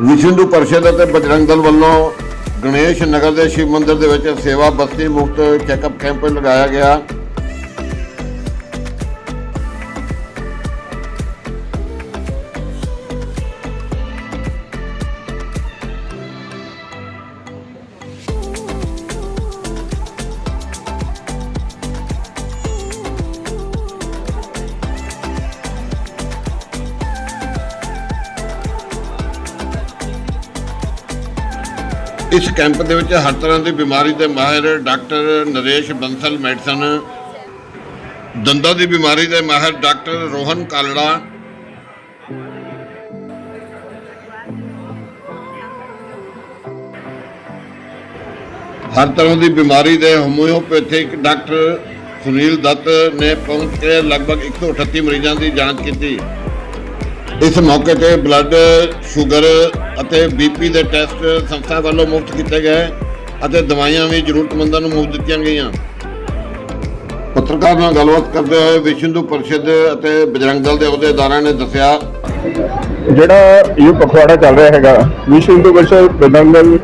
ਵਿਸ਼ਵ ਹਿੰਦੂ ਪਰਿਸ਼ਦ ਅਤੇ ਬਜਰੰਗ ਦਲ ਵੱਲੋਂ ਗਣੇਸ਼ ਨਗਰ ਦੇ ਸ਼ਿਵ ਮੰਦਿਰ ਦੇ ਵਿੱਚ ਸੇਵਾ ਬਸਤੀ ਮੁਫਤ ਚੈੱਕਅਪ ਕੈਂਪ ਲਗਾਇਆ ਗਿਆ। ਇਸ ਕੈਂਪ ਦੇ ਵਿੱਚ ਹਰ ਤਰ੍ਹਾਂ ਦੀ ਬਿਮਾਰੀ ਦੇ ਮਾਹਿਰ ਡਾਕਟਰ ਨਰੇਸ਼ ਬੰਸਲ ਮੈਡੀਸਨ, ਦੰਦਾਂ ਦੀ ਬਿਮਾਰੀ ਦੇ ਮਾਹਿਰ ਡਾਕਟਰ ਰੋਹਨ ਕਾਲੜਾ। ਹਰ ਤਰ੍ਹਾਂ ਦੀ ਬਿਮਾਰੀ ਦੇ ਹੋਮਿਓਪੈਥਿਕ ਡਾਕਟਰ ਸੁਨੀਲ ਦੱਤ ਨੇ ਪਹੁੰਚ ਕੇ ਲਗਭਗ 138 ਮਰੀਜ਼ਾਂ ਦੀ ਜਾਂਚ ਕੀਤੀ। ਇਸ ਮੌਕੇ ਤੇ ਬਲੱਡ ਸ਼ੂਗਰ ਅਤੇ ਬੀਪੀ ਦੇ ਟੈਸਟ ਸੰਸਥਾ ਵੱਲੋਂ ਮੁਫਤ ਕੀਤੇ ਗਏ ਅਤੇ ਦਵਾਈਆਂ ਵੀ ਜ਼ਰੂਰਤਮੰਦਾਂ ਨੂੰ ਮੁਫਤ ਦਿੱਤੀਆਂ ਗਈਆਂ। ਪੱਤਰਕਾਰ ਨਾਲ ਗੱਲਬਾਤ ਕਰਦੇ ਹੋਏ ਵਿਸ਼ਵ ਹਿੰਦੂ ਪਰਿਸ਼ਦ ਅਤੇ ਬਜਰੰਗ ਦਲ ਦੇ ਅਹੁਦੇਦਾਰਾਂ ਨੇ ਦੱਸਿਆ, ਜਿਹੜਾ ਇਹ ਪਖਵਾੜਾ ਚੱਲ ਰਿਹਾ ਹੈਗਾ, ਵਿਸ਼ਵ ਹਿੰਦੂ ਪਰਿਸ਼ਦ ਬਦੰਗਲ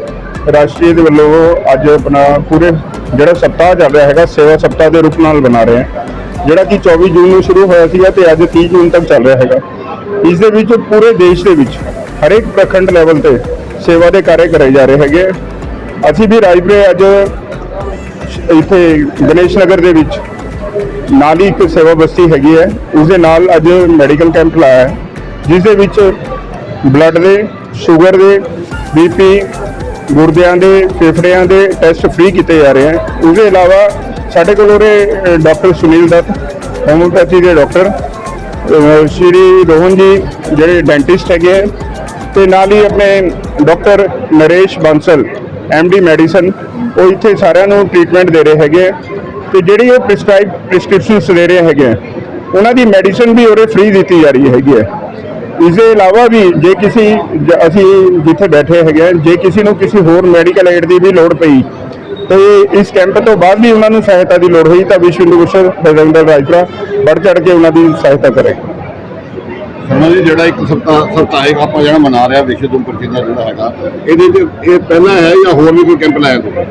ਰਾਸ਼ਟਰੀ ਦੇ ਵੱਲੋਂ ਅੱਜ ਆਪਣਾ ਪੂਰੇ ਜਿਹੜਾ ਸਪਤਾਹ ਚੱਲ ਰਿਹਾ ਹੈਗਾ, ਸੇਵਾ ਸਪਤਾਹ ਦੇ ਰੂਪ ਨਾਲ ਬਣਾ ਰਹੇ ਹੈ ਜਿਹੜਾ ਕਿ 24 ਜੂਨ ਨੂੰ ਸ਼ੁਰੂ ਹੋਇਆ ਸੀਗਾ ਤੇ ਅੱਜ 30 ਜੂਨ ਤੱਕ ਚੱਲ ਰਿਹਾ ਹੈਗਾ। ਇਸ ਦੇ ਵਿੱਚ ਪੂਰੇ ਦੇਸ਼ ਦੇ ਵਿੱਚ ਹਰੇਕ ਪ੍ਰਖੰਡ ਲੈਵਲ ਤੇ ਸੇਵਾ ਦੇ ਕਾਰਜ ਕਰਾਏ ਜਾ ਰਹੇ ਹੈਗੇ ਅਸੀਂ ਵੀ ਰਾਜਪੁਰੇ ਅੱਜ ਇੱਥੇ ਗਣੇਸ਼ ਨਗਰ ਦੇ ਵਿੱਚ ਨਾਲ ਹੀ ਇੱਕ ਸੇਵਾ ਬਸਤੀ ਹੈਗੀ ਹੈ। ਉਸ ਦੇ ਨਾਲ ਅੱਜ ਮੈਡੀਕਲ ਕੈਂਪ ਲਾਇਆ ਹੈ, ਜਿਸ ਦੇ ਵਿੱਚ ਬਲੱਡ ਦੇ ਸ਼ੂਗਰ ਦੇ ਬੀਪੀ ਗੁਰਦਿਆਂ ਦੇ, ਫੇਫੜਿਆਂ ਦੇ ਟੈਸਟ ਫ੍ਰੀ ਕੀਤੇ ਜਾ ਰਹੇ ਹਨ ਉਸ ਦੇ ਇਲਾਵਾ ਸਾਡੇ ਕੋਲ ਉਰੇ ਡਾਕਟਰ ਸੁਨੀਲ ਦੱਤ ਹੋਮੋਪੈਥੀ ਦੇ ਡਾਕਟਰ ਸ਼੍ਰੀ ਰੋਹਨ ਜੀ ਜਿਹੜੇ ਡੈਂਟਿਸਟ ਹੈਗੇ ਹੈ ਤੇ ਨਾਲ ਹੀ ਆਪਣੇ doctor Naresh Bansal D medicine ਉਹ ਇੱਥੇ ਸਾਰਿਆਂ ਨੂੰ ਟ੍ਰੀਟਮੈਂਟ ਦੇ ਰਹੇ ਹੈਗੇ ਹੈ ਤੇ ਜਿਹੜੀ ਉਹ ਪ੍ਰਿਸਕ੍ਰਾਈਬ ਪ੍ਰਿਸਕ੍ਰਿਪਸ਼ਨਸ ਦੇ ਰਹੇ ਹੈਗੇ ਹੈ, ਉਹਨਾਂ ਦੀ ਮੈਡੀਸਨ ਵੀ ਉਰੇ ਫ੍ਰੀ ਦਿੱਤੀ ਜਾ ਰਹੀ ਹੈਗੀ ਹੈ ਇਸ ਦੇ ਇਲਾਵਾ ਵੀ ਜੇ ਕਿਸੇ ਜ- ਅਸੀਂ ਜਿੱਥੇ ਬੈਠੇ ਹੈਗੇ ਹਾਂ, ਜੇ ਕਿਸੇ ਨੂੰ ਕਿਸੇ ਹੋਰ ਮੈਡੀਕਲ ਏਡ ਦੀ ਵੀ ਲੋੜ ਪਈ ਤੇ ਇਸ ਕੈਂਪ ਤੋਂ ਬਾਅਦ ਵੀ ਉਹਨਾਂ ਨੂੰ ਸਹਾਇਤਾ ਦੀ ਲੋੜ ਹੋਈ ਤਾਂ ਵਿਸ਼ਵ ਹਿੰਦੂ ਪਰਿਸ਼ਦ ਬਜਰੰਗ ਦਲ ਰਾਜਪੁਰਾ ਵੱਧ ਚੜ ਕੇ ਉਹਨਾਂ ਦੀ ਸਹਾਇਤਾ ਕਰੇ ਸਮਾਂ ਜੀ ਜਿਹੜਾ ਇੱਕ ਸਪਤਾਹ ਸਪਤਾਹਿਕ ਆਪਾਂ ਜਿਹੜਾ ਮਨਾ ਰਿਹਾ ਵਿਸ਼ਵ ਹਿੰਦੂ ਪਰਿਸ਼ਦ ਦਾ ਜਿਹੜਾ ਹੈਗਾ ਇਹਦੇ ਚ ਇਹ ਪਹਿਲਾਂ ਹੈ ਜਾਂ ਹੋਰ ਵੀ ਕੋਈ ਕੈਂਪ ਲਾਇਆ ਕੋਈ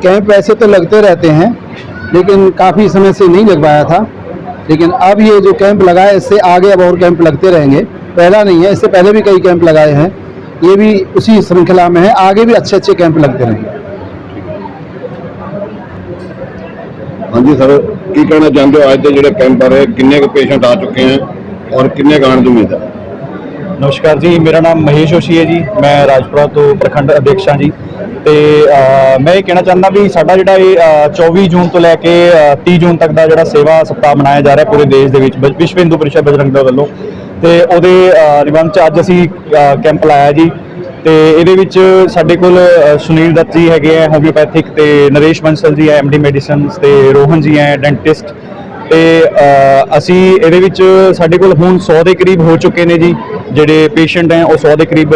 कैंप ऐसे तो लगते रहते हैं लेकिन काफ़ी समय से नहीं लगवाया था लेकिन अब ये जो कैंप लगा है इससे आगे अब और कैंप लगते रहेंगे पहला नहीं है इससे पहले भी कई कैंप लगाए हैं ये भी उसी श्रृंखला में है आगे भी अच्छे अच्छे कैंप लगते रहेंगे ਹਾਂਜੀ ਸਰ ਕੀ ਕਹਿਣਾ ਚਾਹੁੰਦੇ ਹੋ? ਅੱਜ ਦੇ ਜਿਹੜੇ ਕੈਂਪ ਆ ਰਹੇ ਕਿੰਨੇ ਕੁ ਪੇਸ਼ੈਂਟ ਆ ਚੁੱਕੇ ਹਨ ਔਰ ਕਿੰਨੇ ਕੁ ਆਉਣ ਦੀ ਉਮੀਦ ਹੈ? ਨਮਸਕਾਰ ਜੀ ਮੇਰਾ ਨਾਮ ਮਹੇਸ਼ ਓਸ਼ੀ ਹੈ ਜੀ। ਮੈਂ ਰਾਜਪੁਰਾ ਤੋਂ ਪ੍ਰਖੰਡ ਅਧਿਕਸ਼ ਹਾਂ ਜੀ। ਤੇ ਮੈਂ ਇਹ ਕਹਿਣਾ ਚਾਹੁੰਦਾ ਵੀ ਸਾਡਾ ਜਿਹੜਾ ਇਹ ਅ, 24 ਜੂਨ ਤੋਂ ਲੈ ਕੇ ਅ, 30 ਜੂਨ ਤੱਕ ਦਾ ਜਿਹੜਾ ਸੇਵਾ ਸਪਤਾਹ ਮਨਾਇਆ ਜਾ ਰਿਹਾ ਪੂਰੇ ਦੇਸ਼ ਦੇ ਵਿੱਚ ਵਿਸ਼ਵ ਹਿੰਦੂ ਪਰਿਸ਼ਦ ਬਜਰੰਗ ਦਲ ਵੱਲੋਂ। ਤੇ ਉਹਦੇ ਨਿਬੰਧ ਚ ਅੱਜ ਅਸੀਂ ਕੈਂਪ ਲਾਇਆ ਜੀ। ਤੇ ਇਹਦੇ ਵਿੱਚ ਸਾਡੇ ਕੋਲ ਸੁਨੀਲ ਦੱਤ ਜੀ ਹੈਗੇ ਆ ਹੋਮਿਓਪੈਥਿਕ ਤੇ ਨਰੇਸ਼ ਬੰਸਲ ਜੀ ਹੈ ਐਮਡੀ ਮੈਡੀਸਨਸ ਤੇ ਰੋਹਨ ਜੀ ਹੈ ਡੈਂਟਿਸਟ ਤੇ ਅਸੀਂ ਇਹਦੇ ਵਿੱਚ ਸਾਡੇ ਕੋਲ ਹੁਣ 100 ਦੇ ਕਰੀਬ ਹੋ ਚੁੱਕੇ ਨੇ ਜੀ, ਜਿਹੜੇ ਪੇਸ਼ੈਂਟ ਹੈ ਉਹ 100 ਦੇ ਕਰੀਬ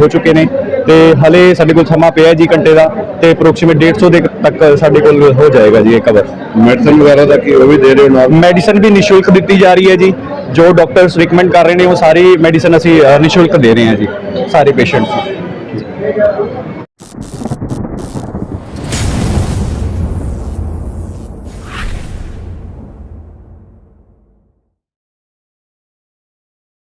ਹੋ ਚੁੱਕੇ ਨੇ। ਤੇ ਹਲੇ ਸਾਡੇ ਕੋਲ ਸਮਾਂ ਪਿਆ ਜੀ ਘੰਟੇ ਦਾ ਤੇ ਅਪਰੋਕਸੀਮੇਟ 150 ਦੇ ਤੱਕ ਸਾਡੇ ਕੋਲ ਹੋ ਜਾਏਗਾ ਜੀ ਇਹ ਕਵਰ ਮੈਡੀਸਨ ਵਗੈਰਾ ਦਾ ਕੀ ਉਹ ਵੀ ਦੇ ਰਹੇ ਹੋ ਨਾਲ? ਮੈਡੀਸਨ ਵੀ ਨਿਸ਼ੁਲਕ ਦਿੱਤੀ ਜਾ ਰਹੀ ਹੈ ਜੀ। ਜੋ ਡਾਕਟਰਸ ਰეკਮੈਂਡ ਕਰ ਰਹੇ ਨੇ ਉਹ ਸਾਰੀ ਮੈਡੀਸਨ ਅਸੀਂ ਨਿਸ਼ੁਲਕ ਦੇ ਰਹੇ ਹਾਂ ਜੀ ਸਾਰੇ ਪੇਸ਼ੈਂਟਸ ਨੂੰ।